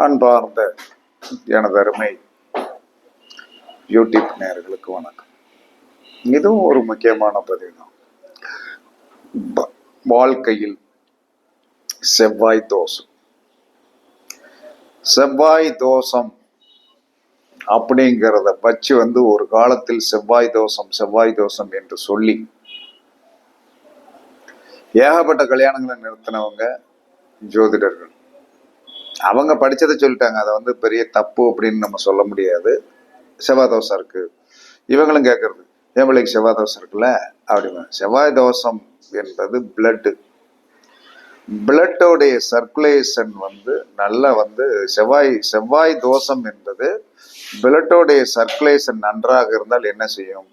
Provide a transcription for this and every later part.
அன்பார்ந்த எனது அருமை யூடியூப் நேர்களுக்கு வணக்கம். இதுவும் ஒரு முக்கியமான பதிவு தான் வாழ்க்கையில் செவ்வாய் தோஷம். செவ்வாய் தோஷம் அப்படிங்கிறத வச்சு வந்து ஒரு காலத்தில் செவ்வாய் தோஷம் செவ்வாய் தோஷம் என்று சொல்லி ஏகப்பட்ட கல்யாணங்களை நிறுத்தினவங்க ஜோதிடர்கள். அவங்க படித்ததை சொல்லிட்டாங்க. அதை வந்து பெரிய தப்பு அப்படின்னு நம்ம சொல்ல முடியாது. செவ்வாய் தோசை இருக்குது இவங்களும் கேட்குறது என் பிள்ளைக்கு செவ்வாய் தோசை இருக்குல்ல? அப்படிங்க செவ்வாய் தோஷம் என்பது பிளட்டு பிளட்டோடைய சர்க்குலேஷன் வந்து நல்லா வந்து செவ்வாய் செவ்வாய் தோஷம் என்பது பிளட்டோடைய சர்க்குலேஷன் நன்றாக இருந்தால் என்ன செய்யும்?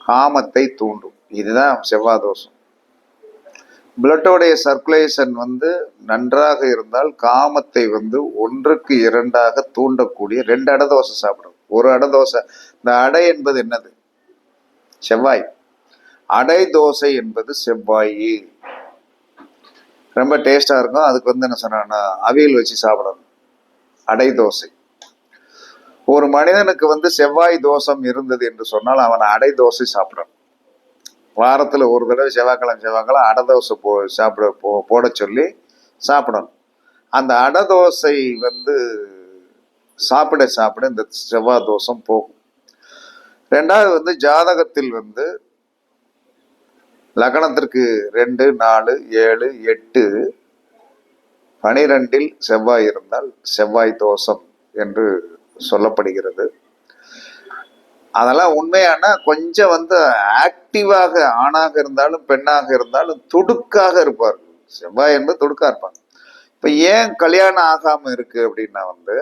காமத்தை தூண்டும். இதுதான் செவ்வாய் தோஷம் பிளட்டோடைய சர்க்குலேஷன் வந்து நன்றாக இருந்தால் காமத்தை வந்து ஒன்றுக்கு இரண்டாக தூண்டக்கூடிய ரெண்டு அடை தோசை சாப்பிடும் ஒரு அடை தோசை. இந்த அடை என்பது என்னது? செவ்வாய். அடை தோசை என்பது செவ்வாய். ரொம்ப டேஸ்டாக இருக்கும். அதுக்கு வந்து என்ன சொன்னா அவியல் வச்சு சாப்பிடணும். அடை தோசை. ஒரு மனிதனுக்கு வந்து செவ்வாய் தோஷம் இருந்தது என்று சொன்னால் அவன் அடை தோசை சாப்பிடணும். வாரத்தில் ஒரு தடவை செவ்வாய்க்கிழமை செவ்வாய்க்கிழமை அடை தோசை போ சாப்பிட போ போட சொல்லி சாப்பிடணும். அந்த அடை தோசை வந்து சாப்பிட சாப்பிட இந்த செவ்வாய் தோஷம் போகும். ரெண்டாவது வந்து ஜாதகத்தில் வந்து லக்னத்திற்கு ரெண்டு நாலு ஏழு எட்டு பனிரெண்டில் செவ்வாய் இருந்தால் செவ்வாய் தோஷம் என்று சொல்லப்படுகிறது. அதெல்லாம் உண்மையான கொஞ்சம் வந்து ஆக்டிவாக ஆணாக இருந்தாலும் பெண்ணாக இருந்தாலும் துடுக்காக இருப்பார். செவ்வாய் என்பது துடுக்கா இருப்பாங்க. இப்போ ஏன் கல்யாணம் ஆகாம இருக்கு அப்படின்னா வந்து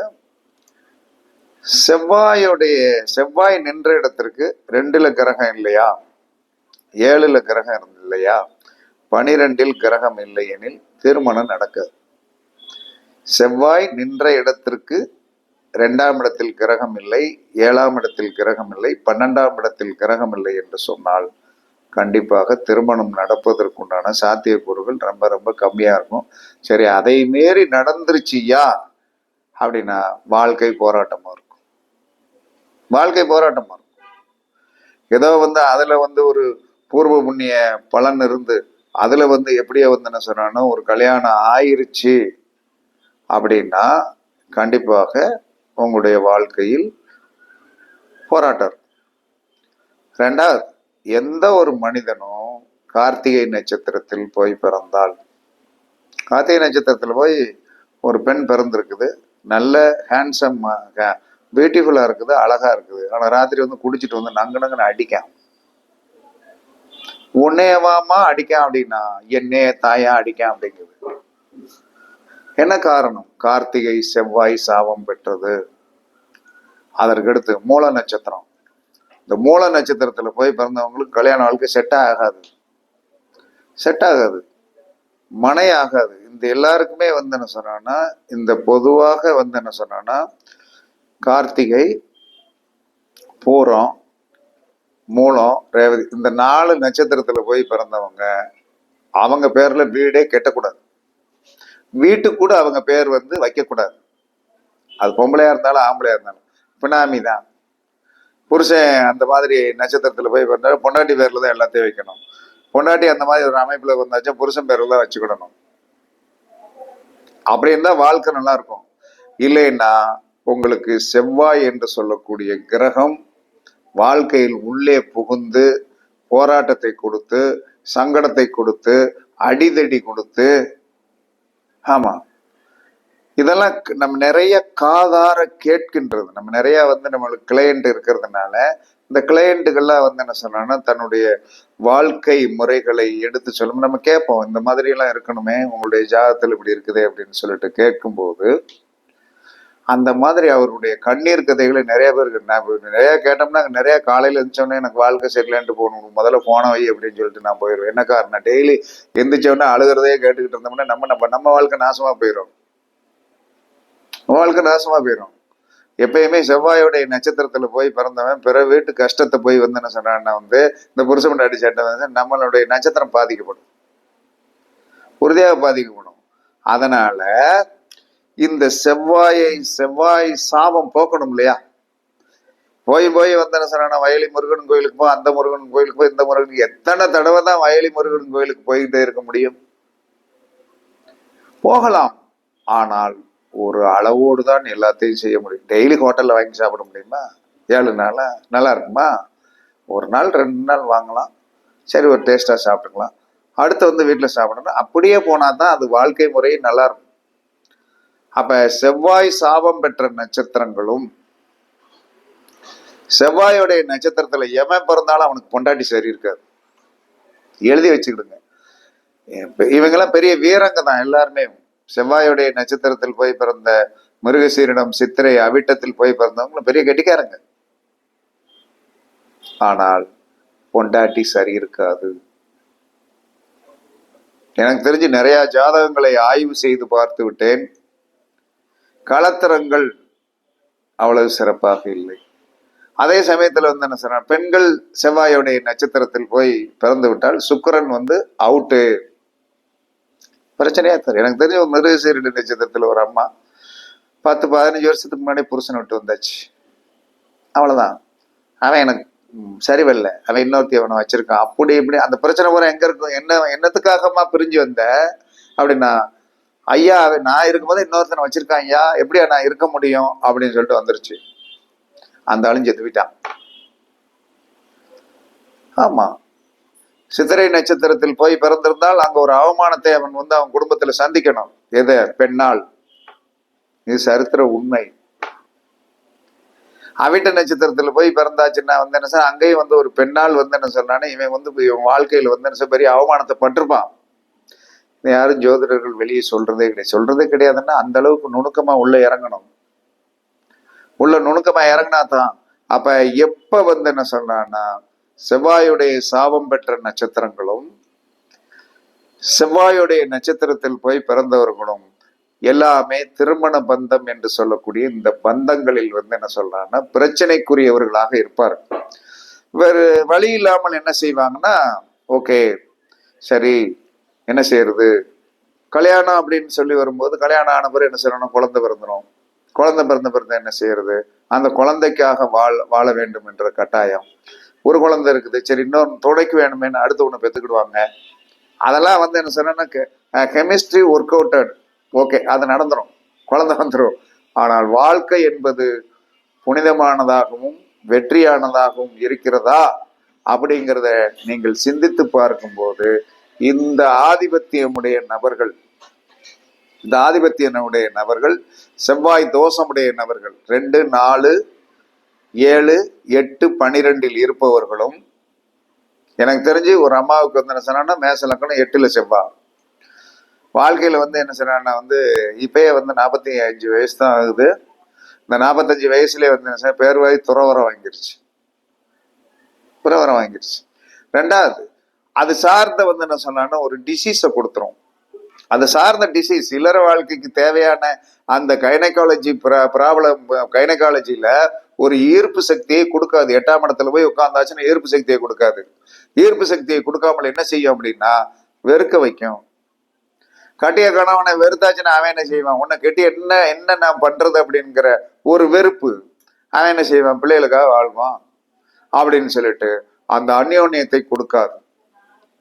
செவ்வாயுடைய செவ்வாய் நின்ற இடத்திற்கு ரெண்டுல கிரகம் இல்லையா? ஏழுல கிரகம் இல்லையா? பனிரெண்டில் கிரகம் இல்லை எனில் திருமணம் நடக்காது. செவ்வாய் நின்ற இடத்திற்கு ரெண்டாம் இடத்தில் கிரகம் இல்லை ஏழாம் இடத்தில் கிரகம் இல்லை பன்னெண்டாம் இடத்தில் கிரகம் இல்லை என்று சொன்னால் கண்டிப்பாக திருமணம் நடப்பதற்குண்டான சாத்தியக்கூறுகள் ரொம்ப ரொம்ப கம்மியாக இருக்கும். சரி அதை மீறி நடந்துருச்சியா அப்படின்னா வாழ்க்கை போராட்டமாக இருக்கும். வாழ்க்கை போராட்டமாக இருக்கும். ஏதோ வந்து அதில் வந்து ஒரு பூர்வ புண்ணிய பலன் இருந்து அதில் வந்து எப்படியோ வந்து என்ன சொன்னானோ ஒரு கல்யாணம் ஆயிருச்சு அப்படின்னா கண்டிப்பாக உங்களுடைய வாழ்க்கையில் போராட்டம் ரெண்டாவது எந்த ஒரு மனிதனும் கார்த்திகை நட்சத்திரத்தில் போய் பிறந்தால் கார்த்திகை நட்சத்திரத்தில் போய் ஒரு பெண் பிறந்திருக்குது. நல்ல ஹேண்ட்ஸம் பியூட்டிஃபுல்லாக இருக்குது அழகாக இருக்குது. ஆனால் ராத்திரி வந்து குடிச்சிட்டு வந்து நங்கு நங்குன்னு அடிக்கான் உன்னையவாமா அடிக்கான் அப்படின்னா என்னைய தாயா அடிக்கான் அப்படிங்குது. என்ன காரணம்? கார்த்திகை செவ்வாய் சாபம் பெற்றது. அதற்கடுத்து மூல நட்சத்திரம். இந்த மூல நட்சத்திரத்தில் போய் பிறந்தவங்களுக்கு கல்யாண வாழ்க்கை செட் ஆகாது. செட் ஆகாது. மனை ஆகாது. இந்த எல்லாருக்குமே வந்து என்ன சொன்னான்னா இந்த பொதுவாக வந்து என்ன சொன்னான்னா கார்த்திகை பூரம் மூலம் ரேவதி இந்த நாலு நட்சத்திரத்தில் போய் பிறந்தவங்க அவங்க பேரில் வீடே கெட்டக்கூடாது. வீட்டுக்கு கூட அவங்க பேர் வந்து வைக்கக்கூடாது. அது பொம்பளையா இருந்தாலும் ஆம்பளையா இருந்தாலும். பினாமி தான். புருஷன் அந்த மாதிரி நட்சத்திரத்தில் போய் பிறந்தா பொண்டாட்டி பேரில் தான் எல்லாத்தையும் வைக்கணும். பொண்டாட்டி அந்த மாதிரி ஒரு அமைப்பில் வந்தாச்சும் புருஷன் பேரில் தான் வச்சுக்கிடணும். அப்படி இருந்தால் வாழ்க்கை நல்லா இருக்கும். இல்லைன்னா உங்களுக்கு செவ்வாய் என்று சொல்லக்கூடிய கிரகம் வாழ்க்கையில் உள்ளே புகுந்து போராட்டத்தை கொடுத்து சங்கடத்தை கொடுத்து அடிதடி கொடுத்து ஆமா. இதெல்லாம் க- நம்ம நிறைய காதார கேட்கின்றது. நம்ம நிறைய வந்து நம்மளுக்கு கிளையண்ட் இருக்கிறதுனால இந்த கிளையண்ட்டுகள்லாம் வந்து என்ன சொன்னா தன்னுடைய வாழ்க்கை முறைகளை எடுத்து சொல்லும். நம்ம கேட்போம் இந்த மாதிரி எல்லாம் இருக்கணுமே உங்களுடைய ஜாதகத்தில் இப்படி இருக்குது அப்படின்னு சொல்லிட்டு கேட்கும்போது அந்த மாதிரி அவருடைய கண்ணீர் கதைகளை நிறைய பேருக்கு நான் நிறைய கேட்டோம்னா நிறைய காலையில இருந்துச்சோடனே எனக்கு வாழ்க்கை சரியில்லைன்ட்டு போகணும். முதல்ல போன வை அப்படின்னு சொல்லிட்டு நான் போயிடுவேன். என்ன காரணம்? டெய்லி எந்திரிச்சோடனே அழுகிறதே கேட்டுக்கிட்டு இருந்தோம்னா நம்ம நம்ம நம்ம வாழ்க்கை நாசமா போயிடும் நம்ம வாழ்க்கை நாசமா போயிடும் எப்பயுமே செவ்வாயோடைய நட்சத்திரத்துல போய் பிறந்தவன் பிற வீட்டு கஷ்டத்தை போய் வந்து என்ன சொன்னான்னா வந்து இந்த புருஷன் அடி வந்து நம்மளுடைய நட்சத்திரம் பாதிக்கப்படும். உறுதியாக பாதிக்கப்படும். அதனால இந்த செவ்வாயை செவ்வாய் சாபம் போக்கணும் இல்லையா? போய் போய் வந்தன வயலி முருகன் கோயிலுக்கு போ அந்த முருகன் கோயிலுக்கு போய் இந்த முருகன் எத்தனை தடவை தான் வயலி முருகன் கோயிலுக்கு போயிட்டே இருக்க முடியும்? போகலாம். ஆனால் ஒரு அளவோடு தான் எல்லாத்தையும் செய்ய முடியும். டெய்லி ஹோட்டல்ல வாங்கி சாப்பிட முடியுமா? ஏழு நாளா? நல்லா இருக்குமா? ஒரு நாள் ரெண்டு நாள் வாங்கலாம். சரி ஒரு டேஸ்டா சாப்பிட்டுக்கலாம். அடுத்து வந்து வீட்டில் சாப்பிடணும். அப்படியே போனால் தான் அது வாழ்க்கை முறை நல்லா இருக்கும். அப்ப செவ்வாய் சாபம் பெற்ற நட்சத்திரங்களும் செவ்வாயோடைய நட்சத்திரத்துல எவன் பிறந்தாலும் அவனுக்கு பொண்டாட்டி சரி இருக்காது. எழுதி வச்சுக்கிடுங்க. இவங்கெல்லாம் பெரிய வீரங்க தான் எல்லாருமே. செவ்வாயுடைய நட்சத்திரத்தில் போய் பிறந்த மிருகசீரிடம் சித்திரை அவிட்டத்தில் போய் பிறந்தவங்களும் பெரிய கெட்டிக்காரங்க. ஆனால் பொண்டாட்டி சரி இருக்காது. எனக்கு தெரிஞ்சு நிறைய ஜாதகங்களை ஆய்வு செய்து பார்த்து விட்டேன். களத்திரங்கள் அவ்வளவு சிறப்பாக இல்லை. அதே சமயத்தில் வந்து என்ன சொல்றாங்க பெண்கள் செவ்வாயுடைய நட்சத்திரத்தில் போய் பிறந்து விட்டால் சுக்கரன் வந்து அவுட்டு பிரச்சனையா தரும் எனக்கு தெரிஞ்ச ஒரு மிருகசீரடி நட்சத்திரத்தில் ஒரு அம்மா பத்து பதினஞ்சு வருஷத்துக்கு முன்னாடி புருஷனை விட்டு வந்தாச்சு. அவ்வளோதான் அவன் எனக்கு ம், சரி வரல அவன் இன்னொருத்தி அவனை வச்சிருக்கான். அப்படி இப்படி அந்த பிரச்சனை பூரா எங்க இருக்கும்? என்ன என்னத்துக்காகமா பிரிஞ்சு வந்த? அப்படின்னா ஐயா அவன் நான் இருக்கும்போது இன்னொருத்தனை வச்சிருக்கான் ஐயா. எப்படியா நான் இருக்க முடியும்? அப்படின்னு சொல்லிட்டு வந்துருச்சு. அந்த ஆளும் செத்து போயிட்டான். ஆமா. சித்திரை நட்சத்திரத்தில் போய் பிறந்திருந்தால் அங்க ஒரு அவமானத்தை அவன் வந்து அவன் குடும்பத்துல சந்திக்கணும். எது? பெண்ணால் இது சரித்திர உண்மை. அவிட்ட நட்சத்திரத்துல போய் பிறந்தாச்சுன்னா வந்து என்ன சார் அங்கேயும் வந்து ஒரு பெண்ணால் வந்து என்ன சொன்னானே இவன் வந்து இவன் வாழ்க்கையில வந்து என்ன சார் பெரிய அவமானத்தை பட்டிருப்பான். யாரும் ஜோதிடர்கள் வெளியே சொல்றதே கிடையாது. சொல்றதே கிடையாதுன்னா அந்த அளவுக்கு நுணுக்கமா உள்ள இறங்கணும். உள்ள நுணுக்கமா இறங்கினா தான் அப்ப எப்ப வந்து என்ன சொல்றான்னா செவ்வாயுடைய சாபம் பெற்ற நட்சத்திரங்களும் செவ்வாயுடைய நட்சத்திரத்தில் போய் பிறந்தவர்களும் எல்லாமே திருமண பந்தம் என்று சொல்லக்கூடிய இந்த பந்தங்களில் வந்து என்ன சொல்றாங்கன்னா பிரச்சனைக்குரியவர்களாக இருப்பார் வேறு வழி இல்லாமல் என்ன செய்வாங்கன்னா ஓகே சரி என்ன செய்யறது? கல்யாணம் அப்படின்னு சொல்லி வரும்போது கல்யாணம் ஆன பிறகு என்ன செய்யணும் குழந்தை பிறந்துடும் குழந்தை பிறந்த பிறந்த என்ன செய்யறது? அந்த குழந்தைக்காக வாழ வாழ வேண்டும் என்ற கட்டாயம். ஒரு குழந்தை இருக்குது. சரி இன்னொன்று துணைக்கு வேணுமேனு அடுத்து ஒன்று பெற்றுக்கிடுவாங்க அதெல்லாம் வந்து என்ன சொன்னா கெமிஸ்ட்ரி ஒர்க் அவுட்டட் ஓகே அது நடந்துடும் குழந்தை வந்துடும் ஆனால் வாழ்க்கை என்பது புனிதமானதாகவும் வெற்றியானதாகவும் இருக்கிறதா? அப்படிங்கிறத நீங்கள் சிந்தித்து பார்க்கும்போது இந்த ஆதிபத்தியமுடைய நபர்கள் இந்த ஆதிபத்தியனுடைய நபர்கள் செவ்வாய் தோஷமுடைய நபர்கள் ரெண்டு நாலு ஏழு எட்டு பனிரெண்டில் இருப்பவர்களும் எனக்கு தெரிஞ்சு ஒரு அம்மாவுக்கு வந்து என்ன சொன்னா மேச லக்கணம் எட்டுல செவ்வாய் வாழ்க்கையில வந்து என்ன சொன்னா வந்து இப்பயே வந்து நாற்பத்தி அஞ்சு வயசு தான் ஆகுது. இந்த நாற்பத்தஞ்சு வயசுலயே வந்து என்ன சொன்னா, பேர் வாய் துறவரம் வாங்கிருச்சு. துறவரம் வாங்கிருச்சு. ரெண்டாவது அது சார்ந்த வந்து என்ன சொன்னான்னா ஒரு டிசீஸை கொடுத்துரும். அந்த சார்ந்த டிசீஸ் இல்லற வாழ்க்கைக்கு தேவையான அந்த கைனகாலஜி ப்ராப்ளம் கைனகாலஜியில ஒரு ஈர்ப்பு சக்தியை கொடுக்காது. எட்டாம் இடத்துல போய் உட்காந்தாச்சுன்னா ஈர்ப்பு சக்தியை கொடுக்காது. ஈர்ப்பு சக்தியை கொடுக்காமல் என்ன செய்யும் அப்படின்னா வெறுக்க வைக்கும். கட்டிய கணவனை வெறுத்தாச்சுன்னா அவன் என்ன செய்வான்? உன்னை கட்டி என்ன என்ன நான் பண்றது அப்படிங்கிற ஒரு வெறுப்பு. அவன் என்ன செய்வான்? பிள்ளைகளுக்காக வாழ்வான். அப்படின்னு சொல்லிட்டு அந்த அந்யோன்யத்தை கொடுக்காது.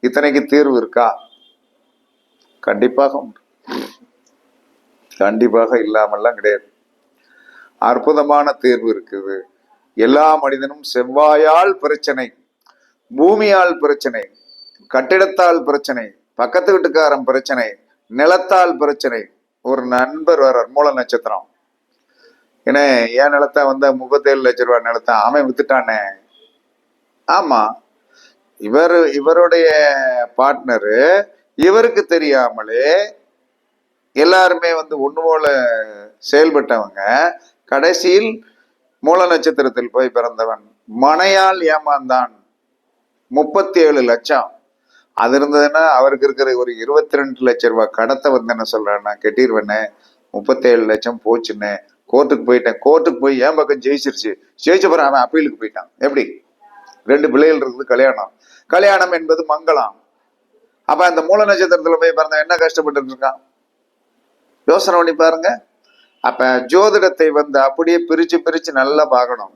இத்தனைக்கு தீர்வு இருக்கா? கண்டிப்பாக உண்டு. கண்டிப்பாக இல்லாமல்லாம் கிடையாது. அற்புதமான தீர்வு இருக்குது. எல்லா மனிதனும் செவ்வாயால் பிரச்சனை பூமியால் பிரச்சனை கட்டிடத்தால் பிரச்சனை பக்கத்து வீட்டுக்காரன் பிரச்சனை நிலத்தால் பிரச்சனை. ஒரு நண்பர் வர்றார் மூல நட்சத்திரம். ஏன்னா என் நிலத்தை வந்து முப்பத்தேழு லட்ச ரூபாய் நிலத்தை அவன் வித்துட்டானே? ஆமா இவர் இவருடைய பார்ட்னரு இவருக்கு தெரியாமலே எல்லாருமே வந்து ஒன்று போல செயல்பட்டவங்க. கடைசியில் மூல நட்சத்திரத்தில் போய் பிறந்தவன் மனையால் ஏமாந்தான். முப்பத்தி ஏழு லட்சம். அது இருந்ததுன்னா அவருக்கு இருக்கிற ஒரு இருபத்தி ரெண்டு லட்சம் ரூபாய் கடத்தை வந்து என்ன நான் கெட்டிடுவேனே முப்பத்தேழு லட்சம் போச்சுன்னு. கோர்ட்டுக்கு போயிட்டேன். கோர்ட்டுக்கு போய் ஏன் பக்கம் ஜெயிச்சிருச்சு. ஜெயிச்ச பிறகு அவன் அப்பீலுக்கு போயிட்டான். எப்படி? ரெண்டு பிள்ளைகள் இருக்குது கல்யாணம். கல்யாணம் என்பது மங்களம். அப்ப அந்த மூல நட்சத்திரத்துல போய் பிறந்த என்ன கஷ்டப்பட்டு இருக்கான் யோசனை பண்ணி பாருங்க. அப்ப ஜோதிடத்தை வந்து அப்படியே பிரிச்சு பிரிச்சு நல்லா பார்க்கணும்.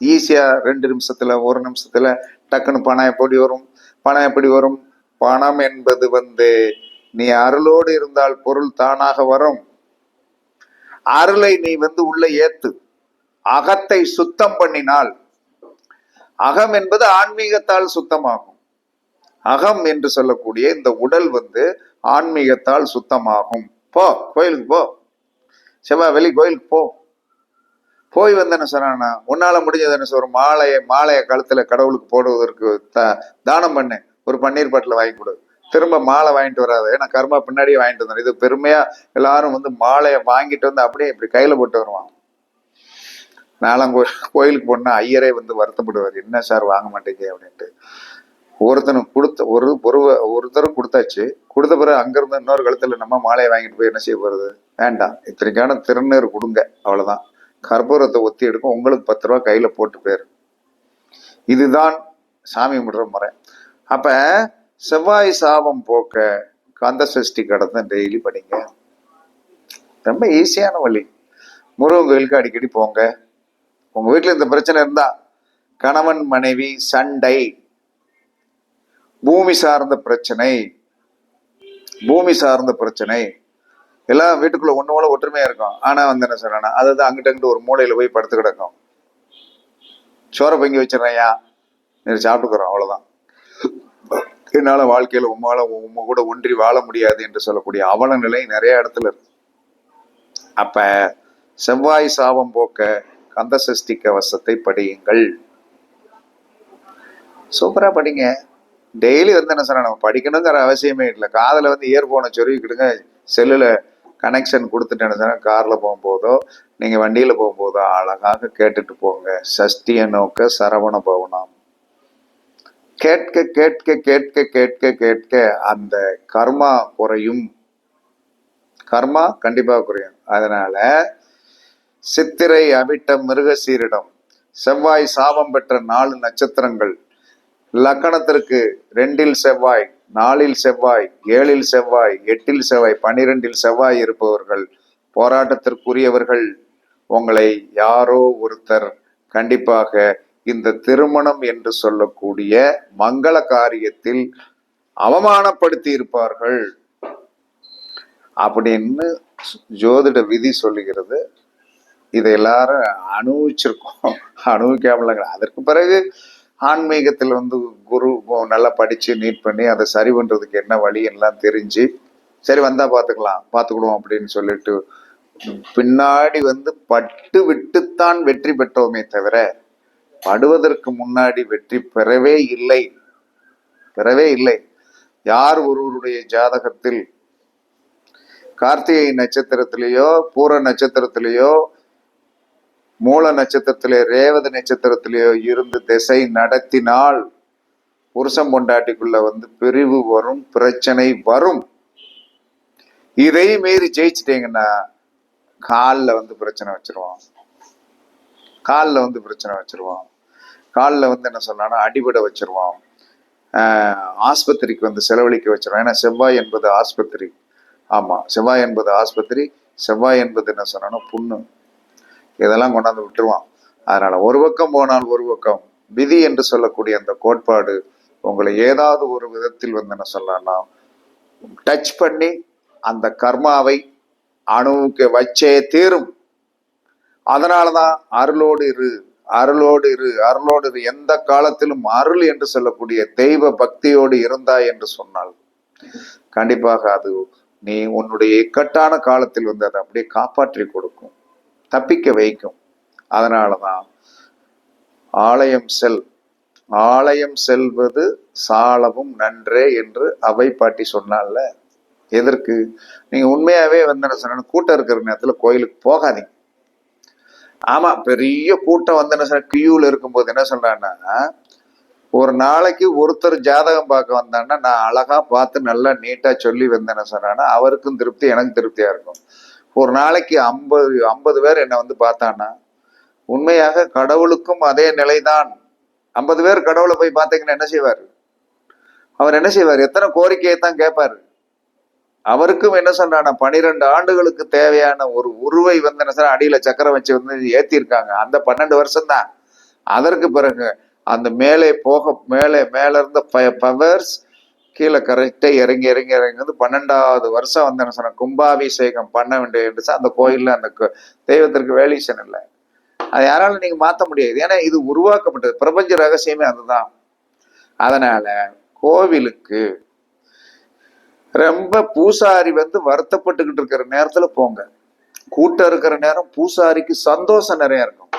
ஈஸியா ரெண்டு நிமிஷத்துல ஒரு நிமிஷத்துல டக்குன்னு பணம் எப்படி வரும்? பணம் எப்படி வரும்? பணம் என்பது வந்து நீ அருளோடு இருந்தால் பொருள் தானாக வரும். அருளை நீ வந்து உள்ள ஏத்து. அகத்தை சுத்தம் பண்ணினால் அகம் என்பது ஆன்மீகத்தால் சுத்தமாகும். அகம் என்று சொல்லக்கூடிய இந்த உடல் வந்து ஆன்மீகத்தால் சுத்தமாகும். போ கோயிலுக்கு போ. செவ்வாய் வெளி கோயிலுக்கு போ. போய் வந்தேன்னு சொன்னானா உன்னால முடிஞ்சது என்ன ஒரு மாலையை மாலையை கழுத்துல கடவுளுக்கு போடுவதற்கு த- தானம் பண்ணு. ஒரு பன்னீர் பாட்டில் வாங்கி கொடு. திரும்ப மாலை வாங்கிட்டு வராது. ஏன்னா கர்மா பின்னாடியே வாங்கிட்டு வந்தேன் இது பெருமையா எல்லாரும் வந்து மாலையை வாங்கிட்டு வந்து அப்படியே இப்படி கையில போட்டு வருவான் நாலாம் கோ கோயிலுக்கு போனா ஐயரே வந்து வருத்தப்படுவார். என்ன சார் வாங்க மாட்டேங்க? அப்படின்ட்டு. ஒருத்தனுக்கு கொடுத்த ஒரு ஒரு ஒருத்தரும் கொடுத்தாச்சு. கொடுத்த பிறகு அங்கிருந்து இன்னொரு கழுத்துல நம்ம மாலையை வாங்கிட்டு போய் என்ன செய்ய போறது? வேண்டாம். இத்தனைக்கான திருநீர் கொடுங்க. அவ்வளவுதான். கற்பூரத்தை ஒத்தி எடுக்கும். உங்களுக்கு பத்து ரூபா கையில போட்டு போயிரு. இதுதான் சாமி கும்பிடுற முறை. அப்ப செவ்வாய் சாபம் போக்க கந்த சஷ்டி கடத்தை டெய்லி படிங்க. ரொம்ப ஈஸியான வழி. முருகன் கோயிலுக்கு அடிக்கடி போங்க. உங்க வீட்டுல இந்த பிரச்சனை இருந்தா கணவன் மனைவி சண்டை பூமி சார்ந்த பிரச்சனை பூமி சார்ந்த பிரச்சனை. எல்லாம் வீட்டுக்குள்ள ஒண்ணு போல ஒற்றுமையா இருக்கும். ஆனா வந்து என்ன சொல்றேன்னா அதுதான் அங்கிட்ட அங்கிட்ட ஒரு மூலையில போய் படுத்து கிடக்கும். சோற பொங்கி வச்சிடறையா நீ சாப்பிட்டுக்கிறோம் அவ்வளவுதான். என்னால வாழ்க்கையில உம்மால உம்மை கூட ஒன்றி வாழ முடியாது என்று சொல்லக்கூடிய அவல நிலை நிறைய இடத்துல இருக்கு. அப்ப செவ்வாய் சாபம் போக்க கந்தசஷ்டி கவசத்தை படியுங்கள். சூப்பராக படிங்க. டெய்லி வந்து என்ன சொன்னால் நம்ம படிக்கணுங்கிற அவசியமே இல்லை. காதில் வந்து இயர்ஃபோனை சொருவிக்கிடுங்க செல்லில் கனெக்ஷன் கொடுத்துட்டு என்ன போகும்போதோ நீங்கள் வண்டியில் போகும்போதோ அழகாக கேட்டுட்டு போங்க. சஷ்டியை நோக்க சரவண பவனம். கேட்க கேட்க கேட்க கேட்க கேட்க அந்த கர்மா குறையும். கர்மா கண்டிப்பாக குறையும். அதனால சித்திரை அவிட்ட மிருகசீரிடம். செவ்வாய் சாபம் பெற்ற நாலு நட்சத்திரங்கள். லக்கணத்திற்கு ரெண்டில் செவ்வாய் நாலில் செவ்வாய் ஏழில் செவ்வாய் எட்டில் செவ்வாய் பனிரெண்டில் செவ்வாய் இருப்பவர்கள் போராட்டத்திற்குரியவர்கள். உங்களை யாரோ ஒருத்தர் கண்டிப்பாக இந்த திருமணம் என்று சொல்லக்கூடிய மங்கள காரியத்தில் அவமானப்படுத்தி இருப்பார்கள். அப்படின்னு ஜோதிட விதி சொல்லுகிறது. இதை எல்லாரும் அனுபவிச்சிருக்கோம். அனுபவிக்காமலங்க அதற்கு பிறகு ஆன்மீகத்தில் வந்து குரு நல்லா படித்து நீட் பண்ணி அதை சரி பண்ணுறதுக்கு என்ன வழி எல்லாம் தெரிஞ்சு சரி வந்தால் பார்த்துக்கலாம் பார்த்துக்கிடுவோம் அப்படின்னு சொல்லிட்டு பின்னாடி வந்து பட்டு விட்டுத்தான் வெற்றி பெற்றோமே தவிர படுவதற்கு முன்னாடி வெற்றி பெறவே இல்லை. பெறவே இல்லை. யார் ஒருவருடைய ஜாதகத்தில் கார்த்திகை நட்சத்திரத்திலேயோ பூர நட்சத்திரத்திலேயோ மூல நட்சத்திரத்திலே ரேவதி நட்சத்திரத்திலேயோ இருந்து திசை நடத்தினால் புருஷம் பொண்டாட்டிக்குள்ள வந்து பிரிவு வரும் பிரச்சனை வரும். இதை மீறி ஜெயிச்சிட்டீங்கன்னா காலில் வந்து பிரச்சனை வச்சிருவான். காலில் வந்து பிரச்சனை வச்சிருவான். காலில் வந்து என்ன சொல்லலாம்னா அடிபட வச்சிருவான். ஆஸ்பத்திரிக்கு வந்து செலவழிக்க வச்சிருவான். ஏன்னா செவ்வாய் என்பது ஆஸ்பத்திரி. ஆமாம் செவ்வாய் என்பது ஆஸ்பத்திரி. செவ்வாய் என்பது என்ன சொன்னா புண்ணு. இதெல்லாம் கொண்டாந்து விட்டுருவான். அதனால ஒரு பக்கம் போனால் ஒரு பக்கம் விதி என்று சொல்லக்கூடிய அந்த கோட்பாடு உங்களை ஏதாவது ஒரு விதத்தில் வந்து என்ன சொல்லலாம் டச் பண்ணி அந்த கர்மாவை அணுவுக்கு வச்சே தீரும். அதனாலதான் அருளோடு இரு அருளோடு இரு அருளோடு இரு. எந்த காலத்திலும் அருள் என்று சொல்லக்கூடிய தெய்வ பக்தியோடு இருந்தாய் என்று சொன்னால் கண்டிப்பாக அது நீ உன்னுடைய இக்கட்டான காலத்தில் வந்து அதை அப்படியே காப்பாற்றி கொடுக்கும். தப்பிக்க வைக்கும். அதனாலதான் ஆலயம் செல் ஆலயம் செல்வது சாலவும் நன்றே என்று அவை பாட்டி சொன்னால எதற்கு? நீங்க உண்மையாவே வந்து சொன்ன கூட்டம் இருக்கிற நேரத்துல கோயிலுக்கு போகாதீங்க. ஆமா பெரிய கூட்டம் வந்து என்ன சொன்ன கியூல இருக்கும்போது என்ன சொல்றான்னா ஒரு நாளைக்கு ஒருத்தர் ஜாதகம் பார்க்க வந்தான்னா நான் அழகா பார்த்து நல்லா நீட்டா சொல்லி வந்தேன்னு சொன்னான்னா அவருக்கும் திருப்தி எனக்கு திருப்தியா இருக்கும். ஒரு நாளைக்கு ஐம்பது ஐம்பது பேர் என்னை வந்து பார்த்தான்னா உண்மையாக கடவுளுக்கும் அதே நிலைதான். ஐம்பது பேர் கடவுளை போய் பார்த்தீங்கன்னா என்ன செய்வார்? அவர் என்ன செய்வார்? எத்தனை கோரிக்கையை தான் கேட்பாரு? அவருக்கும் என்ன சொல்றான பனிரெண்டு ஆண்டுகளுக்கு தேவையான ஒரு உருவை வந்து என்ன சொல்ற அடியில சக்கரம் வச்சு வந்து ஏத்திருக்காங்க அந்த பன்னெண்டு வருஷம் தான் அதற்கு பிறகு அந்த மேலே போக மேலே மேல இருந்த பவர்ஸ் கீழே கரெக்டாக இறங்கி இறங்கி இறங்கி வந்து பன்னெண்டாவது வருஷம் வந்து என்ன சொன்ன கும்பாபிஷேகம் பண்ண வேண்டிய அந்த கோயிலில் அந்த தெய்வத்திற்கு வேலீசன் இல்லை. அது யாராலும் நீங்கள் மாற்ற முடியாது. ஏன்னா இது உருவாக்கப்பட்டது. பிரபஞ்ச ரகசியமே அதுதான். அதனால கோவிலுக்கு ரொம்ப பூசாரி வந்து வருத்தப்பட்டுக்கிட்டு இருக்கிற நேரத்தில் போங்க. கூட்டம் இருக்கிற நேரம் பூசாரிக்கு சந்தோஷம் நிறைய இருக்கும்.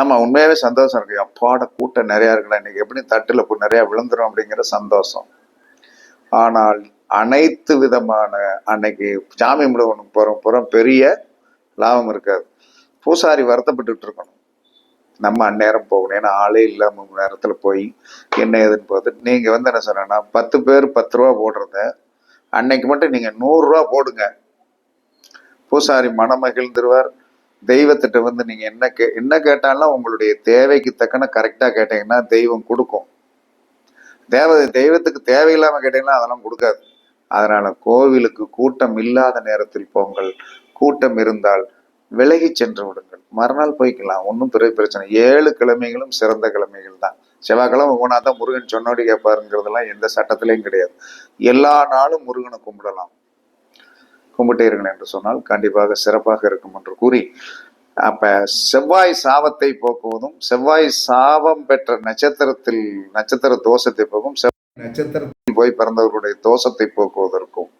ஆமா உண்மையாவே சந்தோஷம் இருக்கு. அப்பாட கூட்டம் நிறைய இருக்குல்ல இன்னைக்கு எப்படி தட்டுல இப்போ நிறைய விழுந்துரும் அப்படிங்கிற சந்தோஷம். ஆனால் அனைத்து விதமான அன்னைக்கு சாமி கும்பிட போறோம் புறம் பெரிய லாபம் இருக்காது. பூசாரி வருத்தப்பட்டுட்டு இருக்கணும். நம்ம அந்நேரம் போகணும். ஏன்னா ஆளே இல்லாம நேரத்துல போய் என்ன ஏதுன்னு பார்த்துட்டு நீங்க வந்து என்ன சொன்னா பத்து பேர் பத்து ரூபா போடுறத அன்னைக்கு மட்டும் நீங்க நூறு ரூபா போடுங்க. பூசாரி மனமகிழ்ந்துருவார். தெய்வத்திட்ட வந்து நீங்க என்ன கே என்ன கேட்டாலும் உங்களுடைய தேவைக்கு தக்கன கரெக்டா கேட்டீங்கன்னா தெய்வம் கொடுக்கும். தேவ தெய்வத்துக்கு தேவையில்லாம கேட்டீங்கன்னா அதெல்லாம் கொடுக்காது. அதனால கோவிலுக்கு கூட்டம் இல்லாத நேரத்தில் போங்கள். கூட்டம் இருந்தால் விலகி சென்று விடுங்கள். மறுநாள் போய்க்கலாம். ஒன்றும் பெரிய பிரச்சனை ஏழு கிழமைகளும் சிறந்த கிழமைகள் தான். செவ்வாய்க்கிழமை போனா தான் முருகன் சொன்னோடி கேட்பாருங்கிறதுலாம் எந்த சட்டத்திலையும் கிடையாது. எல்லா நாளும் முருகனை கும்பிடலாம். கும்பிட்டீர்கள் என்று சொன்னால் கண்டிப்பாக சிறப்பாக இருக்கும் என்று கூறி அப்ப செவ்வாய் சாபத்தை போக்குவதும் செவ்வாய் சாபம் பெற்ற நட்சத்திரத்தில் நட்சத்திர தோஷத்தை போக்கும் செவ்வாய் நட்சத்திரத்தில் போய் பிறந்தவர்களுடைய தோஷத்தை போக்குவதற்கும்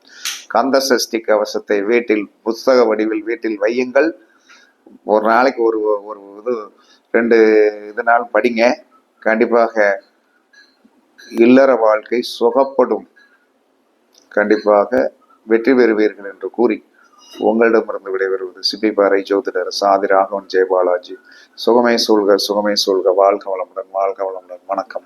கந்த சஷ்டி கவசத்தை வீட்டில் புஸ்தக வடிவில் வீட்டில் வையுங்கள். ஒரு நாளைக்கு ஒரு ஒரு இது ரெண்டு இது நாள் படிங்க. கண்டிப்பாக இல்லற வாழ்க்கை சுகப்படும். கண்டிப்பாக வெற்றி பெறுவீர்கள் என்று கூறி உங்களிடமிருந்து விடைபெறுவது சிபிபாறை ஜோதிடர் சாதி ராகவன் ஜெயபாலாஜி. சுகமே சூழ்க சுகமே சூழ்க. வாழ்க வளமுடன் வாழ்க வளமுடன். வணக்கம்